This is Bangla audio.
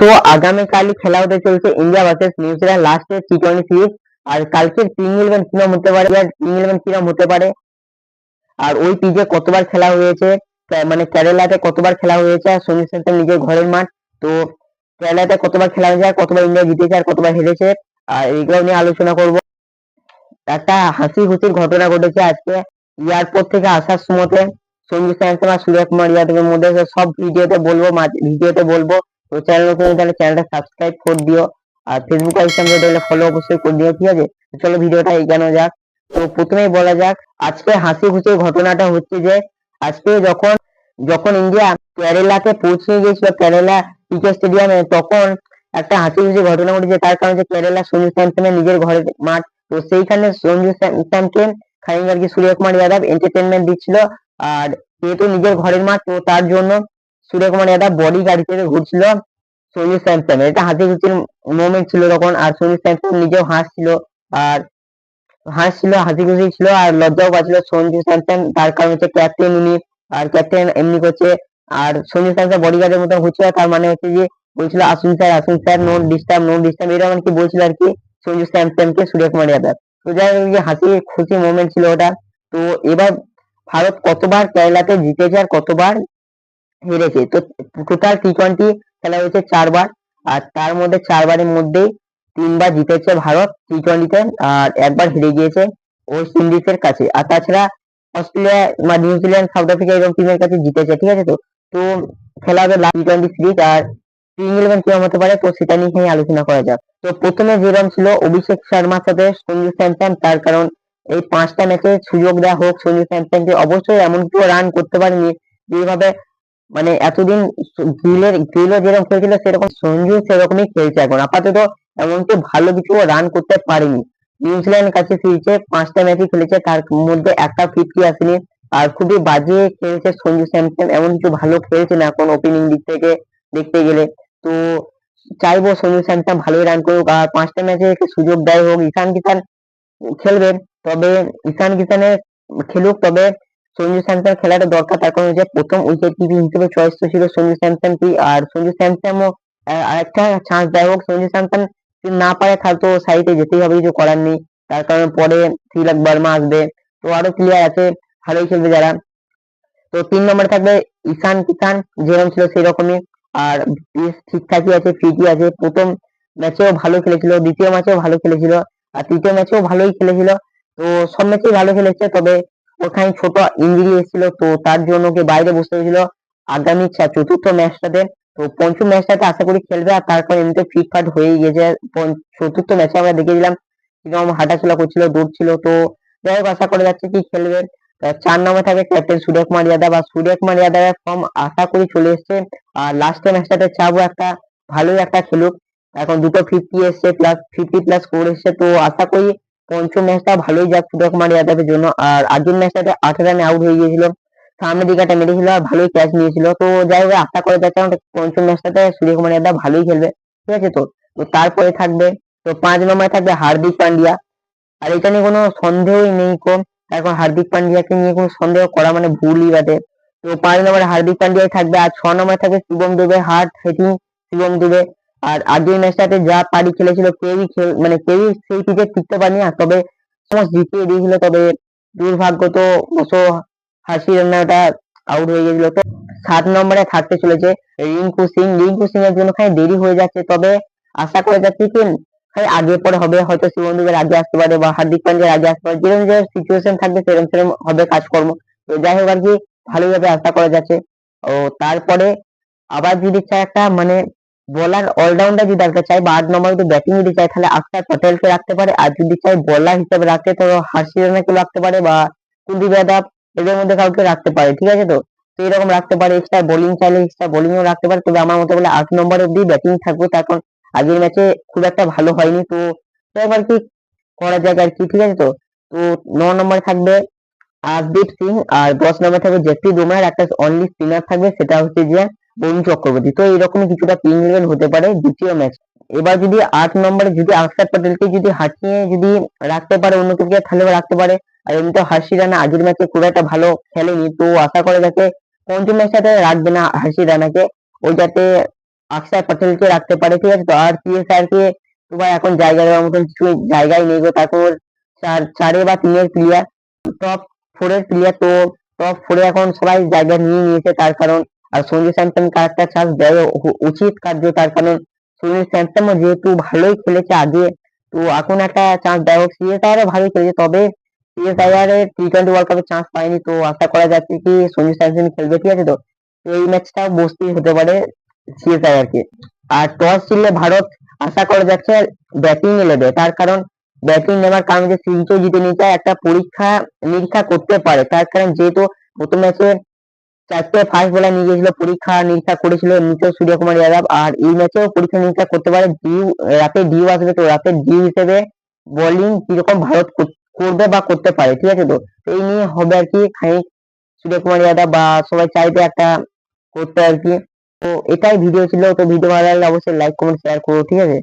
তো আগামীকালই খেলা হতে চলছে ইন্ডিয়া ভার্সেস নিউজিল্যান্ড লাস্টের টি টোয়েন্টি সিরিজ আর কালকের প্রিং ইলেভেন কিরম হতে পারে? প্রিং ইলেভেন কিরম হতে পারে? আর ওই পিচে কতবার খেলা হয়েছে? মানে কেরালাতে কতবার খেলা হয়েছে? আর সঞ্জু স্যামসন নিজের ঘরের মাঠ, তো কেরালাতে কতবার খেলা হয়েছে? আর কতবার ইন্ডিয়া জিতেছে? আর কতবার হেরেছে? আর এইগুলো নিয়ে আলোচনা করব। একটা হাসি খুশির ঘটনা ঘটেছে আজকে। এয়ারপোর্ট থেকে আসার সময়তে সঞ্জু স্যামসন আর সূর্য কুমার যাদবের মধ্যে সব ভিডিওতে বলব ভিডিওতে বলব। তো চ্যানেল নতুন তাহলে চ্যানেলটা সাবস্ক্রাইব করে দিও। আর ফেসবুক ইনস্টাগ্রামে তাহলে ফলো অবশ্যই করে দিও, ঠিক আছে? চলো ভিডিওটা এগানো যাক। তো প্রথমেই বলা যাক, আজকে হাসি খুশির ঘটনাটা হচ্ছে যে, আজকে যখন যখন ইন্ডিয়া কেরালাতে পৌঁছে গিয়েছিল কেরালা ক্রিকেট স্টেডিয়ামে তখন একটা হাসি খুশি ঘটনা ঘটেছে। তার কারণ হচ্ছে কেরালা সঞ্জু স্যামসনের নিজের ঘরের মাঠ। তো সেইখানে সঞ্জু স্যামসনকে খানিক আর কি সূর্যকুমার যাদব এন্টারটেনমেন্ট দিচ্ছিল। আর যেহেতু নিজের ঘরের মাঠ, তো তার জন্য সূর্যকুমার যাদব বডি গাড়ি থেকে ঘুরছিল সঞ্জু স্যামসন এটা হাসি খুশির মোমেন্ট ছিল তখন, আর সঞ্জু স্যামসন নিজেও হাসছিল, আর হাসছিল, হাসি খুশি ছিল, আর লজ্জাও পাচ্ছিল সঞ্জু স্যামসন তার কারণ হচ্ছে ক্যাপ্টেন উনি, আর ক্যাপ্টেন এমনি করছে, আর সঞ্জু স্যামসন বডি গার্ডের মতো ঘুরছিল, তার মানে হচ্ছে যে বলছিল, আসুন স্যার আসুন sir no disturb no disturb এরকম কি বলছিল আর কি সঞ্জু স্যামসনকে সূর্যকুমার যাদব তো যাই হোক হাসি খুশি মোমেন্ট ছিল ওটা। তো এবার ভারত কতবার কেরালাতে জিতেছে আর কতবার হেরেছে তো টোটাল টি টোয়েন্টি খেলা হয়েছে চারবার আর তার মধ্যে চারবারের মধ্যেই তিনবার জিতেছে ভারত টি টোয়েন্টিতে আর একবার হেরে গিয়েছে ওয়েস্ট ইন্ডিজের কাছে। আর তাছাড়া অস্ট্রেলিয়া বা নিউজিল্যান্ড সাউথ আফ্রিকা এরকম টিমের কাছে জিতেছে, ঠিক আছে তো? তো খেলা হবে টি টোয়েন্টি সিরিজ আর প্রিং ইলেভেন কীরকম হতে পারে তো সেটা নিয়ে আলোচনা করা যাক। তো প্রথমে যেরকম ছিল অভিষেক শর্মার সাথে সঞ্জু স্যামসন, তার কারণ এই পাঁচটা ম্যাচে সুযোগ দেওয়া হোক সঞ্জু স্যামসনকে। অবশ্যই এমন কেউ রান করতে পারেনি যেভাবে মানে এতদিন গিলের গিলও যেরকম খেলছিল, সেরকম সঞ্জু সেরকমই খেলছে এখন। আপাতত এমনকি ভালো কিছু রান করতে পারেনি। নিউজিল্যান্ড কাছে সিরিজে পাঁচটা ম্যাচই খেলেছে, তার মধ্যে একটা ফিফটি আসেনি। আর খুবই বাজে খেলছে সঞ্জু স্যামসন, এমন কিছু ভালো খেলছে না এখন ওপেনিং দিক থেকে দেখতে গেলে। তো চাইব সঞ্জু স্যামসন ভালোই রান করুক। আর পাঁচটা ম্যাচে সুযোগ দেয় হোক, ঈশান কিষান খেলবে, তবে ঈশান কিষানের খেলুক, তবে সঞ্জু স্যামসন খেলাটা দরকার। তার কারণ হচ্ছে প্রথম উইকেট কিপিং হিসেবে চয়েস তো ছিল সঞ্জু স্যামসন কি আর সঞ্জু স্যামসনও আরেকটা চান্স দেয় হোক সঞ্জু স্যামসন না পারে তো সাইডে যেতেই হবে, কিছু করার নেই। তার কারণে পরে তিলক বর্মা আসবে। তো আরও প্লেয়ার আছে, ভালোই খেলবে যারা। তো তিন নম্বরে থাকবে ঈশান কিষান যেরকম ছিল সেরকমই। আর বেশ ঠিকঠাকই আছে ফিটই আছে। প্রথম ম্যাচেও ভালো খেলেছিল, দ্বিতীয় ম্যাচেও ভালো খেলেছিল। আর তৃতীয় ম্যাচেও ভালোই খেলেছিল। তো সব ম্যাচেই ভালো খেলেছে, তবে ওখানে ছোট ইঞ্জুরি এসেছিল, তো তার জন্য ওকে বাইরে বসতে হয়েছিল আগামী চতুর্থ ম্যাচটাতে তো পঞ্চম ম্যাচটাতে আশা করি খেলবে আর তারপর এমনিতে ফিটফাট হয়ে গেছে। চতুর্থ ম্যাচে আমরা দেখেছিলাম কীরকম হাঁটাচলা করছিল দৌড়ছিল তো যাই হোক, আশা করে যাচ্ছে কি খেলবে। চার নম্বরে থাকে ক্যাপ্টেন সূর্যকুমার যাদব। আর সূর্যকুমার যাদবের ফর্ম আশা করি চলে এসছে। আর লাস্টের ম্যাচটাতে চাবো একটা, ভালোই একটা খেলুক। এখন দুটো ফিফটি এসছে প্লাস ফিফটি প্লাস স্কোর এসছে। তো আশা করি পঞ্চম ম্যাচটা ভালোই যাক সূর্যকুমার যাদবের জন্য। আর আগের ম্যাচটাতে আট রানে আউট হয়ে গিয়েছিল। সামনের দিকে একটা মেরেছিল আর ভালোই ক্যাচ নিয়েছিল। তো যাই হোক, আশা করে যাচ্ছে পঞ্চম ম্যাচটাতে সূর্যকুমার যাদব ভালোই খেলবে। ঠিক আছে তো? তো তারপরে থাকবে, তো পাঁচ নম্বরে থাকবে হার্দিক পান্ডিয়া। আর এটা নিয়ে কোনো সন্দেহই নেই কম এখন হার্দিক পান্ডিয়াকে নিয়ে কোনো সন্দেহ করা মানে ভুলই বাদে। তো পাঁচ নম্বরে হার্দিক পান্ডিয়াই থাকবে। আর ছ নম্বরে থাকবে শিবম দুবে, হার্ট হিটিং শিবম দুবে। আর আগের ম্যাচটাতে যা পারি খেলেছিল, কেউই মানে কেউই সেই পিচে টিকতে পারেনি আর তবে সমস্ত জিতিয়ে দিয়েছিল, তবে দুর্ভাগ্য তো অবশ্য হাসি রান্নাটা আউট হয়ে গেছিল। তো সাত নম্বরে থাকতে চলেছে রিঙ্কু সিং। রিঙ্কু সিং এর জন্য খালি দেরি হয়ে যাচ্ছে, তবে আশা করে যাচ্ছি কি আগে পরে হবে। হয়তো দুবের আগে আসতে পারে বা হার্দিক পান্ডিয়ার আগে আসতে পারে। যেরকম যে সিচুয়েশন থাকবে, সেরকম সেরকম হবে কাজকর্ম। তো যাই হোক আর কি, ভালোভাবে আশা করা যাচ্ছে। ও তারপরে আবার যদি একটা মানে বলার অলরাউন্ডার যদি রাখতে চাই বা আট নম্বর যদি ব্যাটিং যদি চাই তাহলে আক্তার প্যাটেলকে রাখতে পারে। আর যদি চাই বলার হিসেবে রাখতে তো হার্ষি রানাকে রাখতে পারে বা কুলদীপ যাদব, এদের মধ্যে কাউকে রাখতে পারে, ঠিক আছে তো? তো এরকম রাখতে পারে এক্সট্রা বোলিং চাইলে এক্সট্রা বোলিং ও রাখতে পারে। তবে আমার মতে বলে আট নম্বর অব্দি ব্যাটিং থাকবে। তার কারণ আগের ম্যাচে খুব একটা ভালো হয়নি। তো আর কি করা যাক আর কি, ঠিক আছে তো? তো ন নম্বরে থাকবে আরদীপ সিং। আর দশ নম্বরে থাকবে জেপি বুমরার একটা অনলি স্পিনার থাকবে, সেটা হচ্ছে যে বরুণ চক্রবর্তী। তো এরকমই কিছুটা প্রিং ইলেভেন হতে পারে দ্বিতীয় ম্যাচ এবার যদি আট নম্বরে যদি আকসার প্যাটেলকে যদি হাঁটিয়ে যদি রাখতে পারে, অন্য কেউ তাহলে রাখতে পারে। আর এমনিতে হাসি রানা আগের ম্যাচে খুব একটা ভালো খেলেনি, তো আশা করে যাতে পঞ্চম ম্যাচটাতে রাখবে না হার্ষি রানাকে। ওই যাতে আকসার প্যাটেলকে রাখতে পারে, ঠিক আছে? তো আর সিএসআর কে তো ভাই এখন জায়গা দেওয়ার মতন কিছু জায়গায় নেই গো। তারপর চার, চারে বা তিনের প্লেয়ার টপ ফোরের প্লেয়ার তো টপ ফোরে এখন সবাই জায়গা নিয়ে নিয়েছে তার কারণ আর সঞ্জু স্যামসন একটা চান্স দেওয়া উচিত কার্য। তার কারণ সঞ্জু স্যামসন যেহেতু ভালোই খেলেছে আগে, তো এখন একটা চান্স দেওয়া হোক সিএসআর ও ভালোই খেলেছে, তবে সিএসআইআর এর টি টোয়েন্টি ওয়ার্ল্ড কাপে চান্স পায়নি। তো আশা করা যাচ্ছে কি সঞ্জু স্যামসন খেলবে, ঠিক আছে তো? এই ম্যাচটাও বসতেই হতে পারে সিএসআইআর কে। আর টস জিতলে ভারত আশা করা যাচ্ছে ব্যাটিং এ নেবে। তার কারণ ব্যাটিং নেওয়ার কারণে যে সিরিজও জিতে নিতে একটা পরীক্ষা নিরীক্ষা করতে পারে। তার কারণ যেহেতু প্রথম ম্যাচে চারটে ফার্স্ট বলার নিয়ে গিয়েছিল, পরীক্ষা নিরীক্ষা করেছিল এমনিতে সূর্যকুমার যাদব আর এই ম্যাচেও পরীক্ষা নিরীক্ষা করতে পারে ডিউ রাতে ডিউ আসবে তো রাতে ডিউ হিসেবে বোলিং কীরকম ভারত করবে বা করতে পারে, ঠিক আছে তো? তো এই নিয়ে হবে আর কি খানিক সূর্যকুমার যাদব বা সবাই চাইবে একটা করতে আর কি। তো এটাই ভিডিও ছিল, তো ভিডিও ভালো লাগলে অবশ্যই লাইক কমেন্ট শেয়ার করো, ঠিক আছে?